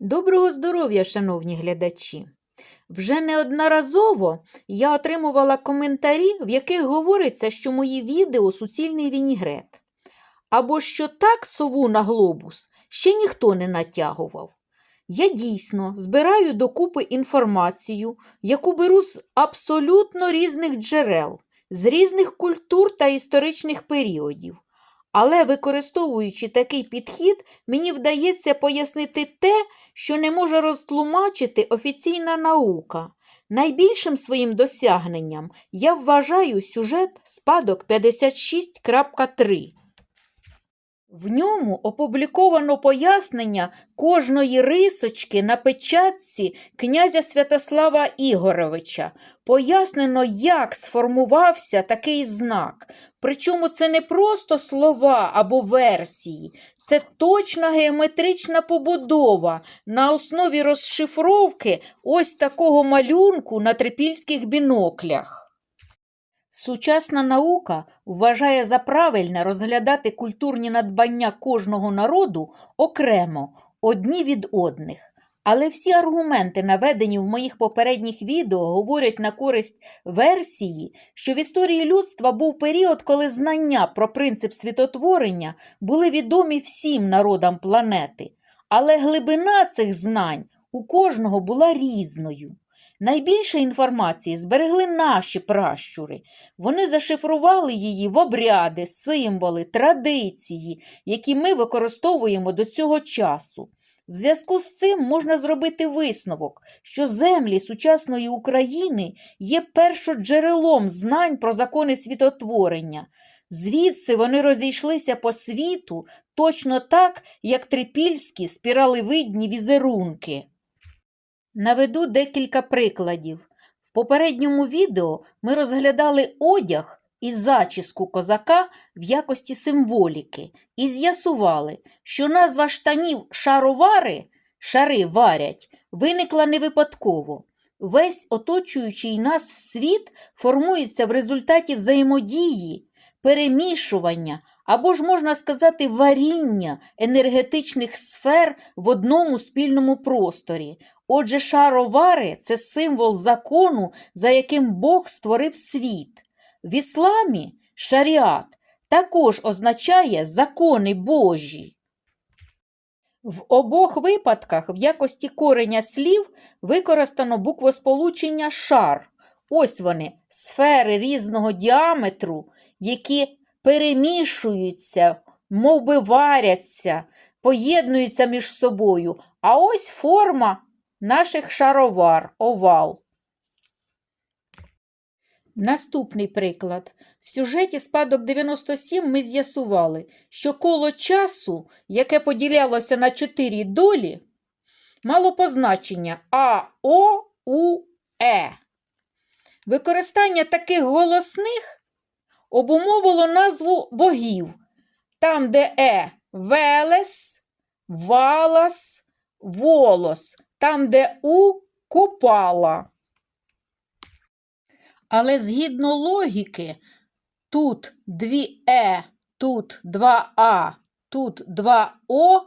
Доброго здоров'я, шановні глядачі! Вже неодноразово я отримувала коментарі, в яких говориться, що мої відео суцільний вінігрет. Або що так сову на глобус ще ніхто не натягував. Я дійсно збираю докупи інформацію, яку беру з абсолютно різних джерел, з різних культур та історичних періодів. Але використовуючи такий підхід, мені вдається пояснити те, що не може розтлумачити офіційна наука. Найбільшим своїм досягненням я вважаю сюжет спадок 56.3. В ньому опубліковано пояснення кожної рисочки на печатці князя Святослава Ігоровича. Пояснено, як сформувався такий знак. Причому це не просто слова або версії, це точна геометрична побудова на основі розшифровки ось такого малюнку на трипільських біноклях. Сучасна наука вважає за правильне розглядати культурні надбання кожного народу окремо, одні від одних. Але всі аргументи, наведені в моїх попередніх відео, говорять на користь версії, що в історії людства був період, коли знання про принцип світотворення були відомі всім народам планети. Але глибина цих знань у кожного була різною. Найбільше інформації зберегли наші пращури. Вони зашифрували її в обряди, символи, традиції, які ми використовуємо до цього часу. В зв'язку з цим можна зробити висновок, що землі сучасної України є першоджерелом знань про закони світотворення. Звідси вони розійшлися по світу точно так, як трипільські спіралевидні візерунки. Наведу декілька прикладів. В попередньому відео ми розглядали одяг і зачіску козака в якості символіки і з'ясували, що назва штанів шаровари шари варять виникла не випадково. Весь оточуючий нас світ формується в результаті взаємодії, перемішування або ж, можна сказати, варіння енергетичних сфер в одному спільному просторі. Отже, шаровари це символ закону, за яким Бог створив світ. В ісламі шаріат також означає закони Божі. В обох випадках в якості кореня слів використано буквосполучення шар. Ось вони, сфери різного діаметру, які перемішуються, мов би варяться, поєднуються між собою. А ось форма наших шаровар, овал. Наступний приклад. В сюжеті спадок 97 ми з'ясували, що коло часу, яке поділялося на чотири долі, мало позначення А, О, У, Е. Використання таких голосних обумовило назву богів, там, де Е Велес, Валас, Волос, там, де У Купала. Але згідно логіки, тут дві Е, тут два А, тут два О,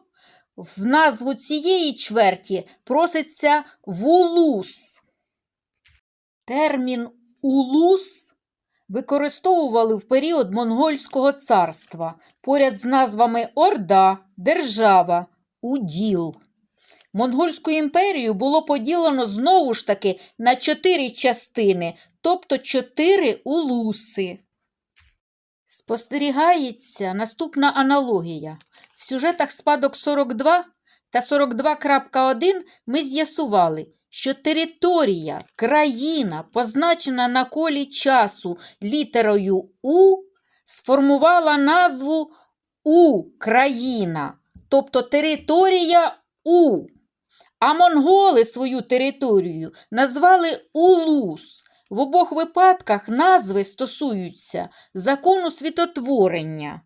в назву цієї чверті проситься вулус. Термін улус використовували в період Монгольського царства поряд з назвами Орда, Держава, Уділ. Монгольську імперію було поділено знову ж таки на чотири частини, тобто чотири улуси. Спостерігається наступна аналогія. В сюжетах спадок 42 та 42.1 ми з'ясували, що територія, країна, позначена на колі часу літерою У, сформувала назву Україна, тобто територія У. А монголи свою територію назвали Улус. В обох випадках назви стосуються закону світотворення.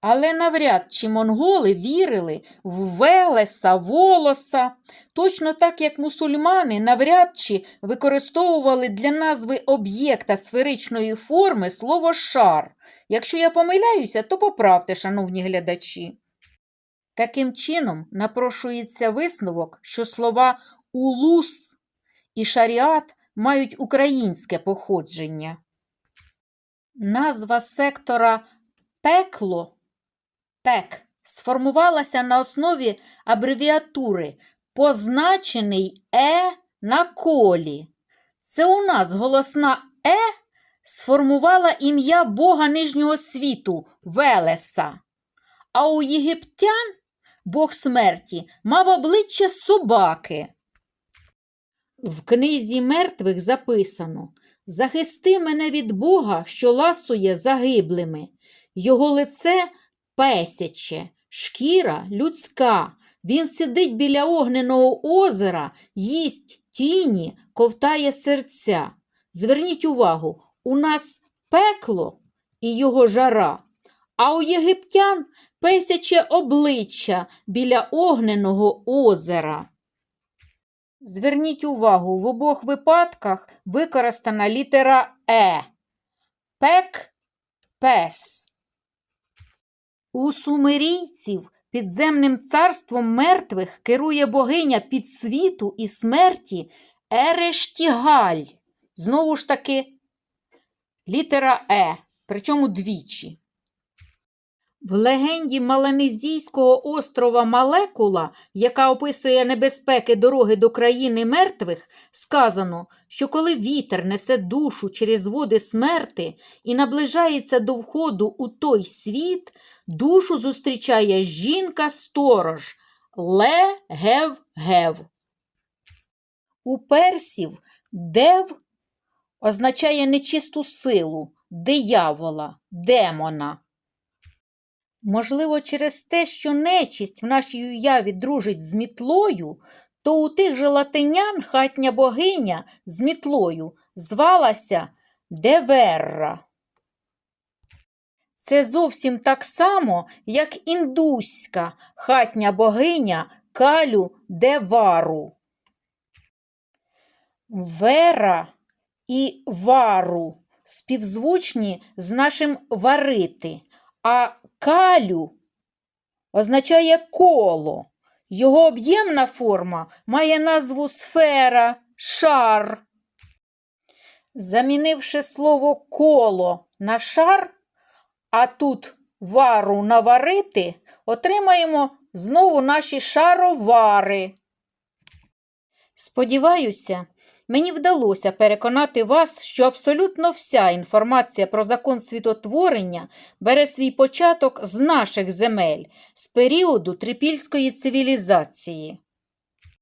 Але навряд чи монголи вірили в Велеса, Волоса, точно так як мусульмани навряд чи використовували для назви об'єкта сферичної форми слово шар. Якщо я помиляюся, то поправте, шановні глядачі. Таким чином, напрошується висновок, що слова улус і шаріат мають українське походження. Назва сектора пекло пек сформувалася на основі абревіатури позначений е на колі. Це у нас голосна е сформувала ім'я Бога нижнього світу Велеса. А у єгиптян Бог смерті мав обличчя собаки. В книзі мертвих записано Захисти мене від Бога, що ласує загиблими. Його лице песяче, шкіра людська. Він сидить біля огненого озера, їсть тіні, ковтає серця. Зверніть увагу, у нас пекло і його жара, а у єгиптян песяче обличчя біля огненого озера. Зверніть увагу, в обох випадках використана літера Е. Пек пес. У сумерійців підземним царством мертвих керує богиня підсвіту і смерті Ерештігаль. Знову ж таки, літера Е, причому двічі. В легенді Маланезійського острова Малекула, яка описує небезпеки дороги до країни мертвих, сказано, що коли вітер несе душу через води смерти і наближається до входу у той світ, душу зустрічає жінка-сторож Ле-гев-гев. У персів дев означає нечисту силу, диявола, демона. Можливо, через те, що нечисть в нашій уяві дружить з мітлою, то у тих же латинян хатня богиня з мітлою звалася Деверра. Це зовсім так само, як індуська хатня богиня Калю Девару. Вера і вару співзвучні з нашим варити, а калю означає коло. Його об'ємна форма має назву сфера, шар. Замінивши слово коло на шар, а тут вару наварити, отримаємо знову наші шаровари. Сподіваюся, мені вдалося переконати вас, що абсолютно вся інформація про закон світотворення бере свій початок з наших земель, з періоду трипільської цивілізації.